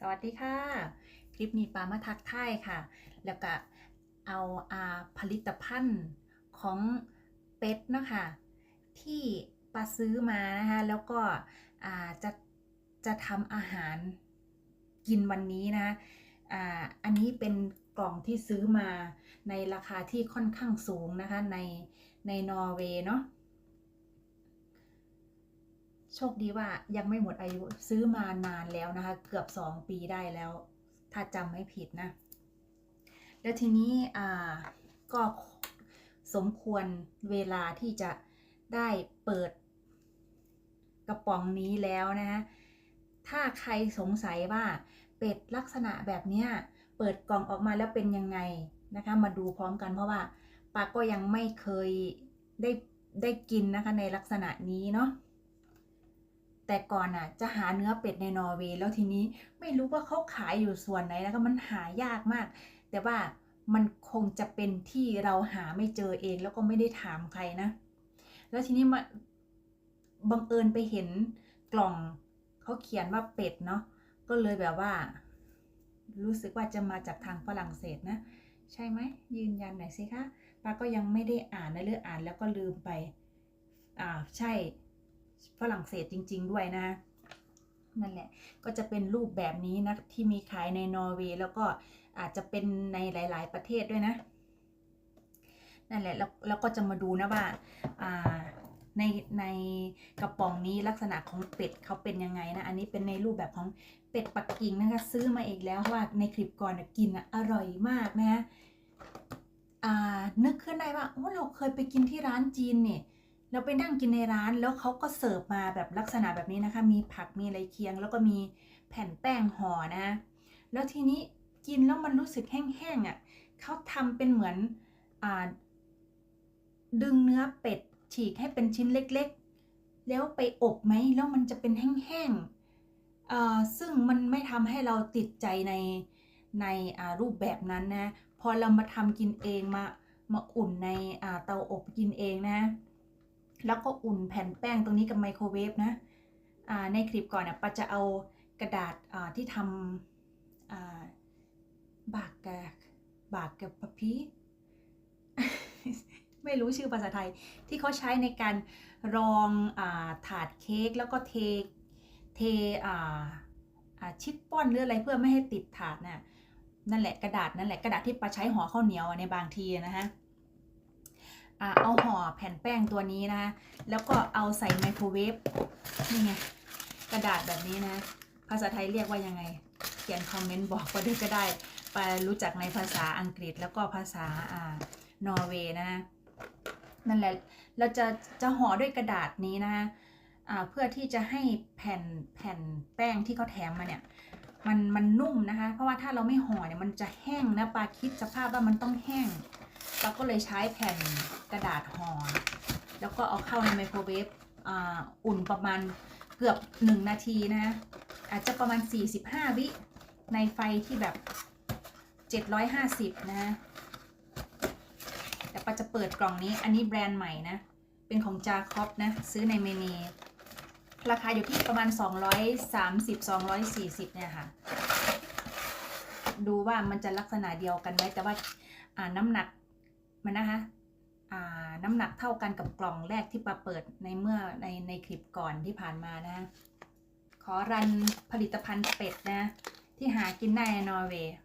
สวัสดีค่ะ คลิปนี้ปามาทักทายค่ะ แล้วก็เอาอาผลิตภัณฑ์ของเป็ดเนาะคะที่ปาซื้อมานะคะ แล้วก็อ่าจะจะทำอาหารกินวันนี้นะอ่าอันนี้เป็นกล่องที่ซื้อมาในราคาที่ค่อนข้างสูงนะคะในในนอร์เวย์เนาะ โชคดีว่ายังไม่หมดอายุซื้อมานานแล้วนะคะ เกือบ 2 ปีได้แล้ว ถ้าจำไม่ผิดนะ แล้วทีนี้อ่าก็สมควรเวลาที่จะได้เปิดกระป๋องนี้แล้วนะฮะ ถ้าใครสงสัยว่าเป็ดลักษณะแบบเนี้ยเปิดกล่องออกมาแล้วเป็นยังไงนะคะ มาดูพร้อมกันเพราะว่าปาก็ยังไม่เคยได้ได้กินนะคะในลักษณะนี้เนาะ แต่ก่อนอะจะหาเนื้อเป็ดในนอร์เวย์แล้วทีนี้ไม่รู้ว่าเขาขายอยู่ส่วนไหนแล้วก็มันหายากมาก แต่ว่ามันคงจะเป็นที่เราหาไม่เจอเองแล้วก็ไม่ได้ถามใครนะ แล้วทีนี้มาบังเอิญไปเห็นกล่องเขาเขียนว่าเป็ดเนาะก็เลยแบบว่า รู้สึกว่าจะมาจากทางฝรั่งเศสนะ ใช่ไหมยืนยันหน่อยสิคะป้าก็ยังไม่ได้อ่านนะเลืออ่านแล้วก็ลืมไปอ่าใช่ ฝรั่งเศสจริง ๆ ด้วยนะนั่นแหละ ก็จะเป็นรูปแบบนี้นะ ที่มีขายในนอร์เวย์แล้วก็อาจจะเป็นในหลาย ๆ ประเทศด้วยนะ นั่นแหละแล้วแล้วก็จะมาดูนะว่าอ่าในในกระป๋องนี้ลักษณะของเป็ดเขาเป็นยังไงนะ อันนี้เป็นในรูปแบบของเป็ดปักกิ่งนะคะ ซื้อมาอีกแล้วว่าในคลิปก่อนนะกินออร่อยมากนะฮะนึกขึ้นได้ว่าโอ้เราเคยไปกินที่ร้านจีนเนี่ย เราไปนั่งกินในร้านแล้วเขาก็เสิร์ฟมาแบบลักษณะแบบนี้นะคะ มีผักมีอะไรเคียง แล้วก็มีแผ่นแป้งห่อนะ แล้วทีนี้กินแล้วมันรู้สึกแห้งๆอะเขาทำเป็นเหมือนอดึงเนื้อเป็ดฉีกให้เป็นชิ้นเล็กๆ แล้วไปอบไหมแล้วมันจะเป็นแห้งๆอ่าซึ่งมันไม่ทำให้เราติดใจในในรูปแบบนั้นนะ พอเรามาทำกินเองมามาอุ่นในอ่าเตาอบกินเองนะ แล้วก็อุ่นแผ่นแป้งตรงนี้กับไมโครเวฟนะในคลิปก่อนนะปาจะเอากระดาษที่ทำบากกบากกับปะพีไม่รู้ชื่อภาษาไทยที่เขาใช้ในการรองอาถาดเค้กแล้วก็เทเทชิปป้อนหรืออะไรเพื่อไม่ให้ติดถาดน่ะนั่นแหละกระดาษนั่นแหละกระดาษที่ปาใช้ห่อข้าวเหนียวในบางทีนะฮะ เอาห่อแผ่นแป้งตัวนี้นะคะแล้วก็เอาใส่ไมโครเวฟนี่ไงกระดาษแบบนี้นะ ภาษาไทยเรียกว่ายังไง เขียนคอมเมนต์บอกมาด้วยก็ได้ ไปรู้จักในภาษาอังกฤษแล้วก็ภาษาอ่านอร์เวย์นะนั่นแหละเราจะจะห่อด้วยกระดาษนี้นะเพื่อที่จะให้แผ่นแผ่นแป้งที่เขาแถมมาเนี่ยมันมันนุ่มนะคะ เพราะว่าถ้าเราไม่ห่อเนี่ยมันจะแห้งนะปลาคิดสภาพว่ามันต้องแห้ง เราก็เลยใช้แผ่นกระดาษห่อแล้วก็เอาเข้าในไมโครเวฟอ,อุ่นประมาณเกือบ 1 นาทีนะอาจจะประมาณ 45 วิในไฟที่แบบ 750 นะแต่ปาจะเปิดกล่องนี้อันนี้แบรนด์ใหม่นะ เป็นของจาคอปนะ ซื้อในเมเนราคาอยู่ที่ประมาณ 230-240 เนี่ยค่ะ ดูว่ามันจะลักษณะเดียวกันไหมแต่ว่าน้ำหนัก มันนะคะอ่าน้ำหนักเท่ากันกับกล่องแรกที่ปาเปิดในเมื่อในในคลิปก่อนที่ผ่านมานะ ขอรันผลิตภัณฑ์เป็ดนะ ที่หากินได้ในนอร์เวย์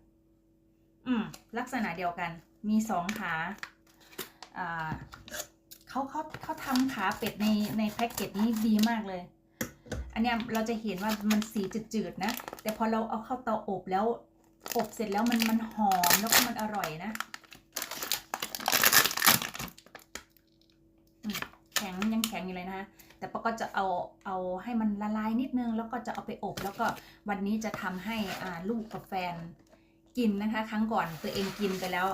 อืมลักษณะเดียวกัน มีสองขาอ่าเขาเขาเขาทำขาเป็ดในในแพ็กเกจนี้ดีมากเลย อันเนี้ยเราจะเห็นว่ามันสีจืดๆนะ แต่พอเราเอาเข้าเตาอบแล้ว อบเสร็จแล้วมันมันหอมแล้วก็มันอร่อยนะอืมแข็งยังแข็งอยู่เลยนะคะแต่ปาก็จะเอาเอาให้มันละลายนิดนึง แล้วก็จะเอาไปอบ แล้วก็วันนี้จะทำให้ลูกกับแฟนกินนะคะ ครั้งก่อนตัวเองกินไปแล้ว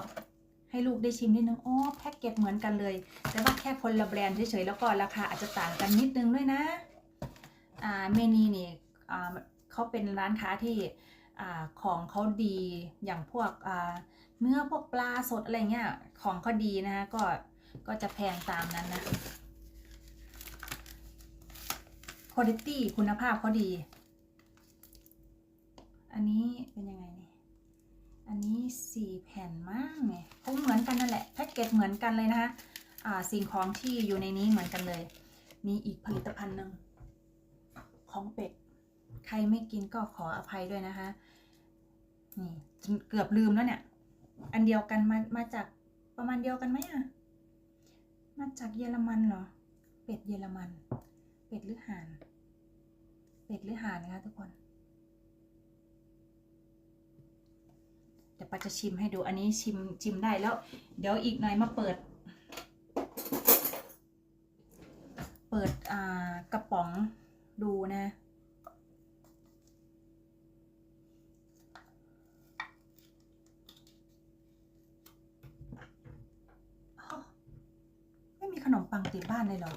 ให้ลูกได้ชิมนิดนึงอ๋อแพ็กเกจเหมือนกันเลย แต่ว่าแค่คนละแบรนด์เฉยๆแล้วก็ราคาอาจจะต่างกันนิดนึงด้วยนะอ่าเมนีนี่อ่าเขาเป็นร้านค้าที่ของเขาดีอย่างพวกเนื้อพวกปลาสดอะไรเงี้ยของเขาดีนะคะก็ก็จะแพงตามนั้นนะ คุณภาพคุณภาพเขาดี อันนี้เป็นยังไงเนี่ยอันนี้สี่แผ่นมั้งเนี่ยคงเหมือนกันนั่นแหละแพ็กเกจเหมือนกันเลยนะคะอ่าสิ่งของที่อยู่ในนี้เหมือนกันเลย มีอีกผลิตภัณฑ์หนึ่งของเป็ด ใครไม่กินก็ขออภัยด้วยนะคะนี่เกือบลืมแล้วเนี่ย อันเดียวกันมามาจากประมาณเดียวกันไหมอะมาจากเยอรมันเหรอ เป็ดเยอรมัน เป็ดหรือห่าน เป็ดหรือห่านนะคะทุกคน เดี๋ยวปาจะชิมให้ดูอันนี้ชิมชิมได้แล้ว เดี๋ยวอีกหน่อยมาเปิด เปิดอ่ากระป๋องดูนะไม่มีขนมปังติดบ้านเลยเหรอาว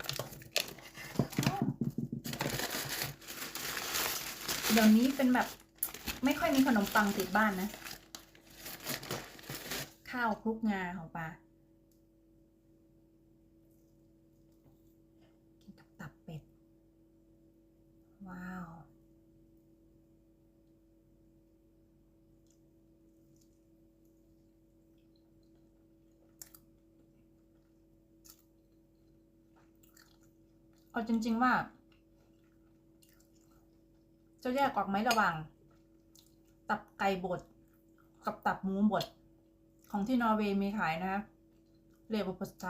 เดี๋ยวนี้เป็นแบบไม่ค่อยมีขนมปังติดบ้านนะ ข้าวคลุกงาของปลากินกับตับเป็ด ว้าว เอาจริง ๆ ว่า จะแยกออกไหมระหว่าง ตับไก่บดกับตับหมูบดของที่นอร์เวย์มีขายนะเรียกว่าปัสไท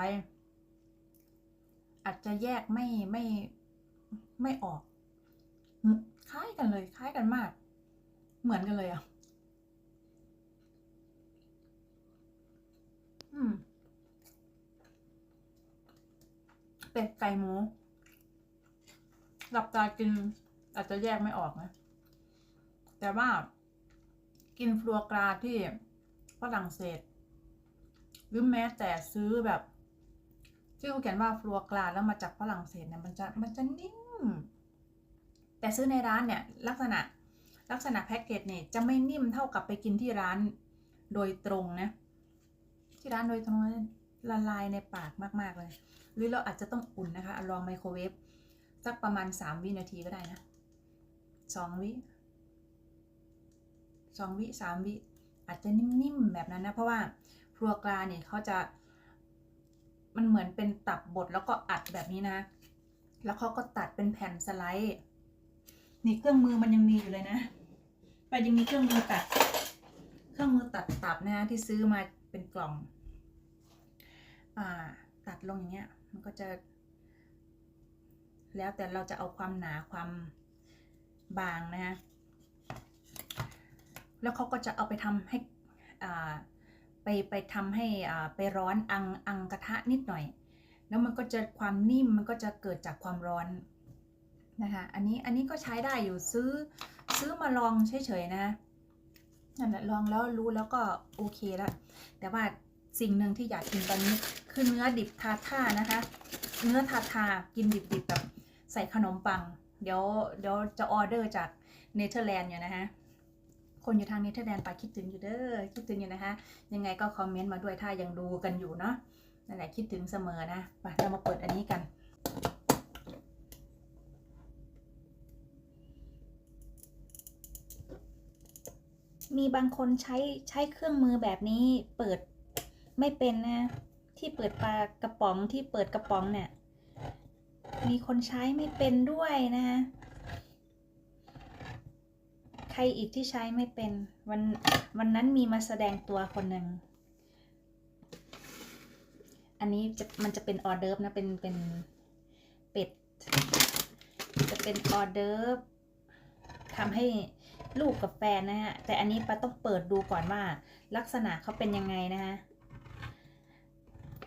อาจจะแยกไม่ไม่ไม่ออก คล้ายกันเลย คล้ายกันมาก เหมือนกันเลยอะ อืม เป็ดไก่หมูหลับตากิน อาจจะแยกไม่ออกนะ แต่ว่ากินฟลัวกราที่ฝรั่งเศส หรือแม้แต่ซื้อแบบที่เขาเขียนว่าฟลัวกราแล้วมาจากฝรั่งเศสเนี่ยมันจะมันจะนิ่ม แต่ซื้อในร้านเนี่ยลักษณะลักษณะแพ็กเกจเนี่ยจะไม่นิ่มเท่ากับไปกินที่ร้านโดยตรงนะ ที่ร้านโดยตรงละลายในปากมาก ๆ เลย หรือเราอาจจะต้องอุ่นนะคะ ลองไมโครเวฟสักประมาณ 3 วินาทีก็ได้นะ 2วิ2วิ3วิอาจจะนิ่มๆแบบนั้นนะ เพราะว่าฟลัวกราเนี่ยเขาจะมันเหมือนเป็นตับบดแล้วก็อัดแบบนี้นะ แล้วเขาก็ตัดเป็นแผ่นสไลด์ นี่เครื่องมือมันยังมีอยู่เลยนะไปยังมีเครื่องมือตัด เครื่องมือตัดตับนะที่ซื้อมาเป็นกล่อง อ่า ตัดลงอย่างเงี้ย มันก็จะ แล้วแต่เราจะเอาความหนาความ บางนะฮะ แล้วเขาก็จะเอาไปทำให้ไปไปทำให้ไปร้อนอังอังกระทะนิดหน่อย แล้วมันก็จะความนิ่มมันก็จะเกิดจากความร้อนนะคะอันนี้อันนี้ก็ใช้ได้อยู่ซื้อซื้อมาลองเฉยๆนะนั่นแหละลองแล้วรู้แล้วก็โอเคแล้วแต่ว่าสิ่งหนึ่งที่อยากกินตอนนี้คือเนื้อดิบทาท่านะคะ เนื้อทาทากินดิบๆแบบใส่ขนมปัง เดี๋ยวเดี๋ยวจะออเดอร์จากเนเธอร์แลนด์อยู่นะฮะ คนอยู่ทางเนเธอร์แลนด์ไปคิดถึงอยู่เด้อ คิดถึงอยู่นะคะ ยังไงก็คอมเมนต์มาด้วยถ้ายังดูกันอยู่เนาะ นั่นแหละคิดถึงเสมอนะไปเรามาเปิดอันนี้กัน มีบางคนใช้ใช้เครื่องมือแบบนี้เปิดไม่เป็นนะ ที่เปิดปลากระป๋องที่เปิดกระป๋องเนี่ย มีคนใช้ไม่เป็นด้วยนะ ใครอีกที่ใช้ไม่เป็น วันวันนั้นมีมาแสดงตัวคนหนึ่ง อันนี้จะมันจะเป็นออเดิร์ฟนะ เป็นเป็นเป็ด จะเป็นออเดิร์ฟทำให้ลูกกับแฟนนะฮะ แต่อันนี้ปาต้องเปิดดูก่อนว่า ลักษณะเขาเป็นยังไงนะฮะ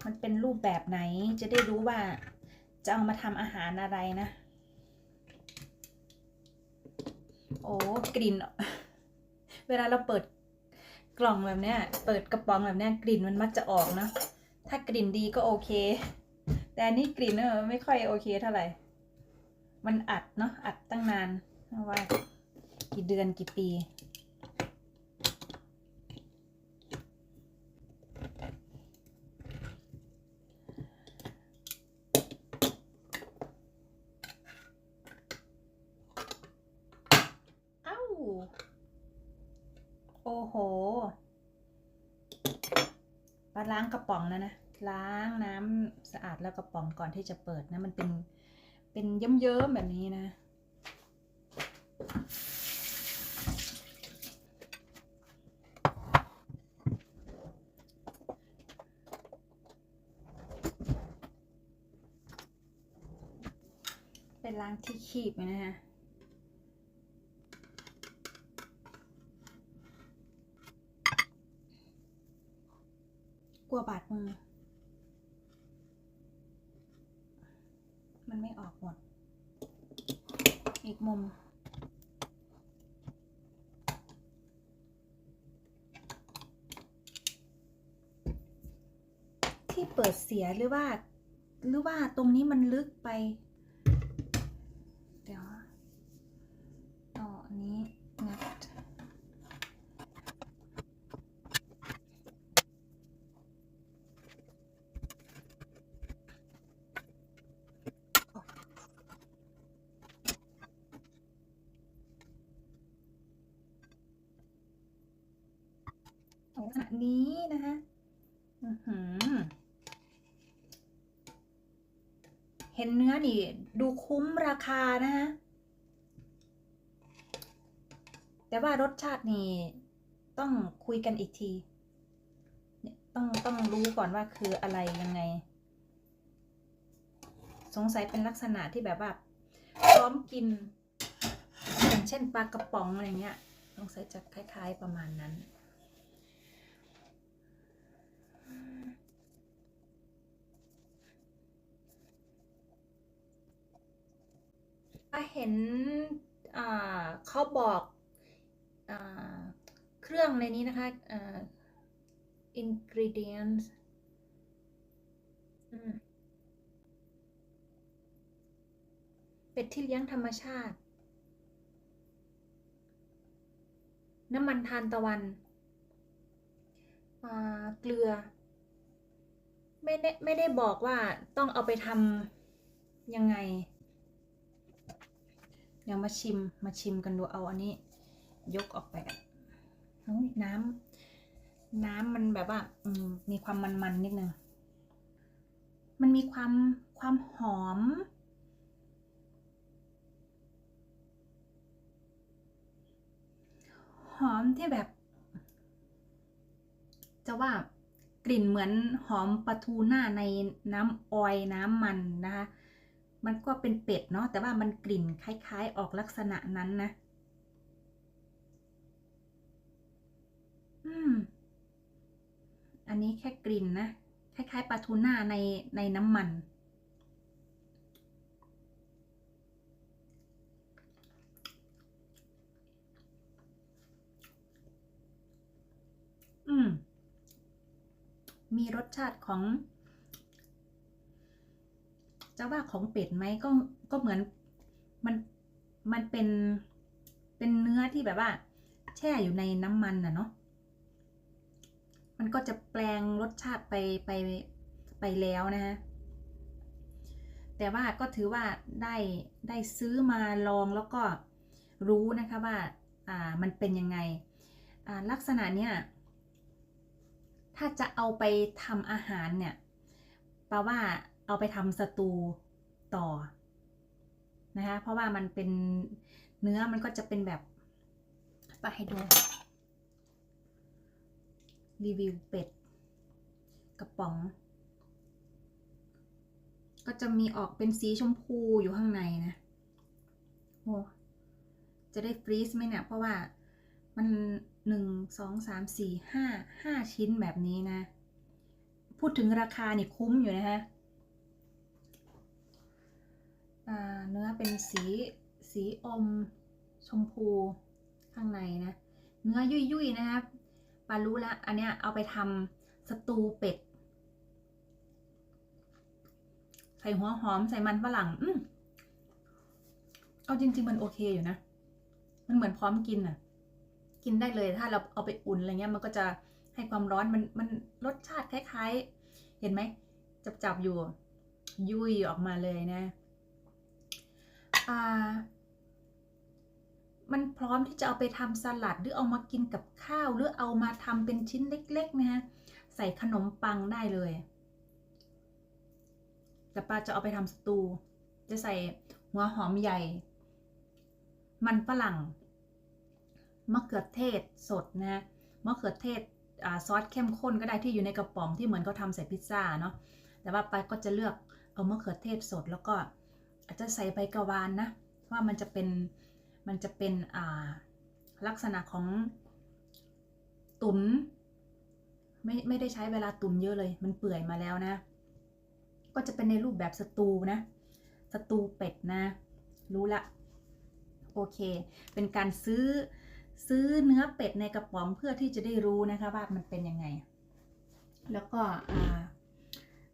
มันเป็นรูปแบบไหนจะได้รู้ว่า จะเอามาทำอาหารอะไรนะ โอ้กลิ่น เวลาเราเปิดกล่องแบบเนี้ย เปิดกระป๋องแบบเนี้ยกลิ่นมันมักจะออกเนะ ถ้ากลิ่นดีก็โอเค แต่นนี้กลิ่นเออไม่ค่อยโอเคเท่าไหร่ มันอัดเนาะอัดตั้งนานว่ากี่เดือนกี่ปี เอ้า โอ้โหป ล้างกระป๋องแล้วนะ ล้างน้ำสะอาดแล้วกระป๋องก่อนที่จะเปิดนะ มันเป็นเป็นเยิ้มๆแบบนี้นะเป็นล้างที่คีบนะฮะ กลัวบาดมือ มันไม่ออกหมด อีกมุม ที่ เปิดเสียหรือว่า หรือว่าตรงนี้มันลึกไป เดี๋ยวต่ออันนี้งัด ลักษณะนี้นะคะอื้อหือ เห็นเนื้อนี่ ดูคุ้มราคานะคะแต่ว่ารสชาตินี่ต้องคุยกันอีกทีเนี่ยต้องต้องรู้ก่อนว่าคืออะไรยังไง สงสัยเป็นลักษณะที่แบบว่าพร้อมกิน อย่างเช่นปลากระป๋องอะไรเงี้ย สงสัยจะคล้าย ๆประมาณนั้น เห็นเขาบอกอเครื่องในนี้นะคะอ่า ingredients เป็ดที่เลี้ยงธรรมชาติ น้ำมันทานตะวัน เกลือ ไม่ได้ไม่ได้บอกว่าต้องเอาไปทำยังไง เดี๋ยวมาชิมมาชิมกันดูเอาอันนี้ ยกออกไปเฮ้ยน้ำน้ำมันแบบว่าอืมมีความมันๆนิดนึงมันมีความความหอม หอมที่แบบ จะว่ากลิ่นเหมือนหอมปลาทูหน้าในน้ำออยน้ำมันนะคะ มันก็เป็นเป็ดเนาะแต่ว่ามันกลิ่นคล้ายๆ ออกลักษณะนั้นนะ อืม อันนี้แค่กลิ่นนะ คล้ายๆปลาทูน่าในในน้ำมัน อืม มีรสชาติของ จะว่าของเป็ดไหมก็ก็เหมือนมันมันเป็นเป็นเนื้อที่แบบว่า แช่อยู่ในน้ำมันนะเนาะมันก็จะแปลงรสชาติไปไปไปแล้วนะฮะแต่ว่าก็ถือว่าได้ได้ซื้อมาลองแล้วก็รู้นะคะว่าอ่ามันเป็นยังไงอ่าลักษณะเนี้ยถ้าจะเอาไปทำอาหารเนี่ยแปลว่า เอาไปทำสตูต่อนะคะเพราะว่ามันเป็นเนื้อมันก็จะเป็นแบบไปให้ดูรีวิวเป็ดกระป๋อง ก็จะมีออกเป็นสีชมพูอยู่ข้างในนะโอ้จะได้ฟรีซไหมเนี่ยเพราะว่ามันหนึ่งสองสามสี่ห้าห้าชิ้นแบบนี้นะ พูดถึงราคานี่คุ้มอยู่นะฮะ เนื้อเป็นสีสีอมชมพูข้างในนะ เนื้อยุ่ยๆนะครับปารู้แล้วอันเนี้ยเอาไปทำสตูเป็ด ใส่หัวหอมใส่มันฝรั่ง อืมเอาจริง ๆ มันโอเคอยู่นะ มันเหมือนพร้อมกินอะ กินได้เลยถ้าเราเอาไปอุ่นอะไรเงี้ยมันก็จะให้ความร้อนมันมันรสชาติคล้าย ๆ เห็นไหมจับๆอยู่ ยุ่ยออกมาเลยนะ มันพร้อมที่จะเอาไปทำสลัด หรือเอามากินกับข้าว หรือเอามาทำเป็นชิ้นเล็ก ๆ นะฮะ ใส่ขนมปังได้เลย แต่ป้าจะเอาไปทำสตู จะใส่หัวหอมใหญ่ มันฝรั่ง มะเขือเทศสดนะ มะเขือเทศอซอสเข้มข้นก็ได้ที่อยู่ในกระป๋องที่เหมือนเขาทำใส่พิซซ่าเนาะ แต่ว่าป้าก็จะเลือกเอามะเขือเทศสดแล้วก็ อาจจะใส่ใบกระวานนะว่ามันจะเป็นมันจะเป็นลักษณะของตุนไม่ไม่ได้ใช้เวลาตุนเยอะเลย มันเปื่อยมาแล้วนะ ก็จะเป็นในรูปแบบสตูนะสตูเป็ดนะ รู้ละโอเค เป็นการซื้อซื้อเนื้อเป็ดในกระป๋องเพื่อที่จะได้รู้นะคะว่ามันเป็นยังไง แล้วก็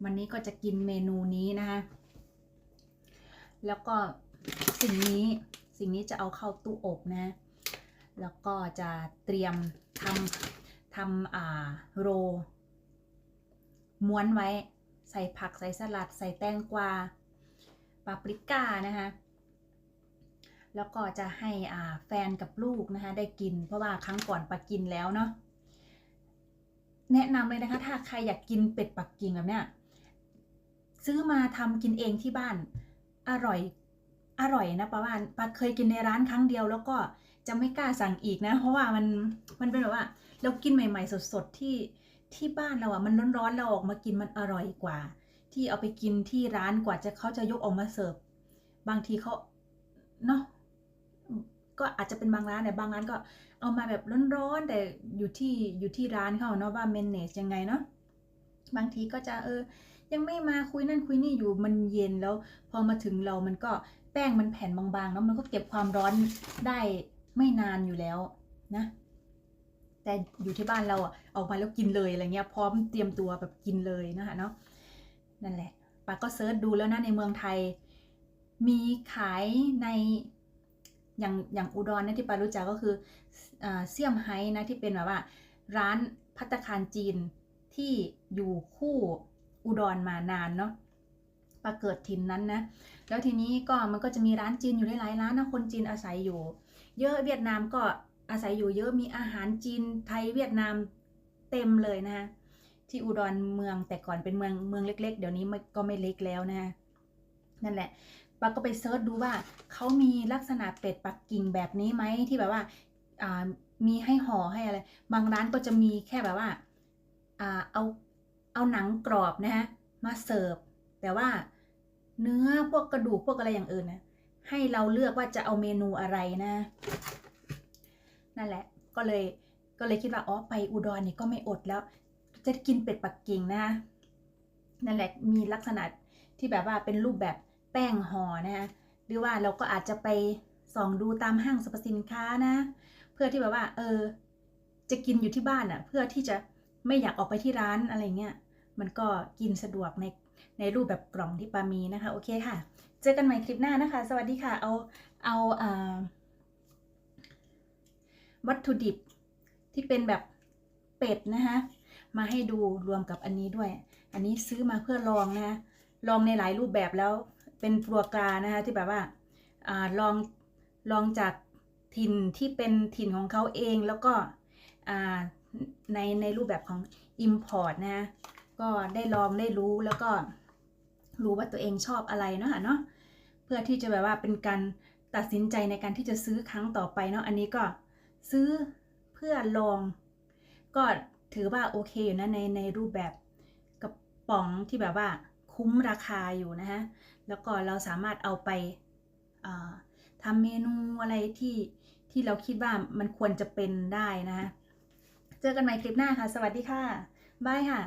วันนี้ก็จะกินเมนูนี้นะคะ แล้วก็สิ่งนี้สิ่งนี้จะเอาเข้าตู้อบนะ แล้วก็จะเตรียมทำทำอ่าโร ม้วนไว้ใส่ผักใส่สลัด ใส่แตงกวาปาปริก้านะคะแล้วก็จะให้อ่าแฟนกับลูกนะคะได้กิน เพราะว่าครั้งก่อนปากินแล้วเนาะแนะนำเลยนะคะ ถ้าใครอยากกินเป็ดปักกิ่งแบบเนี้ยซื้อมาทำกินเองที่บ้าน อร่อย อร่อยนะป้าว่าป้าเคยกินในร้านครั้งเดียวแล้วก็จะไม่กล้าสั่งอีกนะ เพราะว่ามันมันเป็นแบบว่า เรากินใหม่ ๆ สดๆที่ที่บ้านเราอะมันร้อนๆเราออกมากินมันอร่อยกว่า ที่เอาไปกินที่ร้านกว่าจะเขาจะยกออกมาเสิร์ฟบางทีเขาเนาะก็อาจจะเป็นบางร้านแต่บางร้านก็เอามาแบบร้อนๆแต่อยู่ที่อยู่ที่ร้านเขาเนาะว่าเมนเนจยังไงเนาะบางทีก็จะเออ ยังไม่มาคุยนั่นคุยนี่อยู่มันเย็นแล้ว พอมาถึงเรามันก็แป้งมันแผ่นบางๆเนาะมันก็เก็บความร้อนได้ไม่นานอยู่แล้วนะ แต่อยู่ที่บ้านเราอะออกมาแล้วกินเลยอะไรเงี้ยพร้อมเตรียมตัวแบบกินเลยนะคะเนาะนั่นแหละป้าก็เซิร์ชดูแล้วนะในเมืองไทย มีขายในอย่างอย่างอุดรนะที่ป้ารู้จักก็คืออเซี่ยมไฮ้นะที่เป็นแบบว่า ร้านพัตตาคารจีนที่อยู่คู่ อุดรมานานเนาะป้าเกิดถิ่นนั้นนะ แล้วทีนี้ก็มันก็จะมีร้านจีนอยู่หลายร้านนะคนจีนอาศัยอยู่ เยอะเวียดนามก็อาศัยอยู่เยอะมีอาหารจีนไทยเวียดนามเต็มเลยนะที่อุดรเมืองแต่ก่อนเป็นเมืองเมืองเล็ก ๆ เดี๋ยวนี้ก็ไม่เล็กแล้วนะนั่นแหละปาก็ไปเซิร์ชดูว่าเขามีลักษณะเป็ดปักกิ่งแบบนี้ไหมที่แบบว่าามีให้ห่อให้อะไร บางร้านก็จะมีแค่แบบว่าอ่าเอา เอาหนังกรอบนะฮะมาเสิร์ฟแต่ว่าเนื้อพวกกระดูกพวกอะไรอย่างอื่นนะให้เราเลือกว่าจะเอาเมนูอะไรนะ นั่นแหละก็เลยก็เลยคิดว่าอ๋อไปอุดรนี่ก็ไม่อดแล้ว จะกินเป็ดปักกิ่งนะนั่นแหละมีลักษณะที่แบบว่าเป็นรูปแบบแป้งห่อนะหรือว่าเราก็อาจจะไปส่องดูตามห้างสรรพสินค้านะ เพื่อที่แบบว่า เออ จะกินอยู่ที่บ้านอะ่ะ เพื่อที่จะ ไม่อยากออกไปที่ร้านอะไรเงี้ย มันก็กินสะดวกในในรูปแบบกล่องที่ปามีนะคะ โอเคค่ะ เจอกันใหม่คลิปหน้านะคะ สวัสดีค่ะ เอาเอาอ่าวัตถุดิบที่เป็นแบบเป็ดนะคะมาให้ดูรวมกับอันนี้ด้วย อันนี้ซื้อมาเพื่อลองนะคะลองในหลายรูปแบบแล้วเป็นฟัวกรานะคะที่แบบว่าอ่าลองลองจากถิ่นที่เป็นถิ่นของเขาเองแล้วก็อ่า ในในรูปแบบของ Import นะ ก็ได้ลองได้รู้แล้วก็รู้ว่าตัวเองชอบอะไรเนาะเนาะเพื่อที่จะแบบว่าเป็นการตัดสินใจในการที่จะซื้อครั้งต่อไปเนาะอันนี้ก็ซื้อเพื่อลอง ก็ถือว่าโอเคอยู่นะในในรูปแบบกระป๋องที่แบบว่าคุ้มราคาอยู่นะฮะแล้วก็เราสามารถเอาไปทำเมนูอะไรที่ที่เราคิดว่ามันควรจะเป็นได้นะฮะ เจอกันใหม่คลิปหน้าค่ะ สวัสดีค่ะ บายค่ะ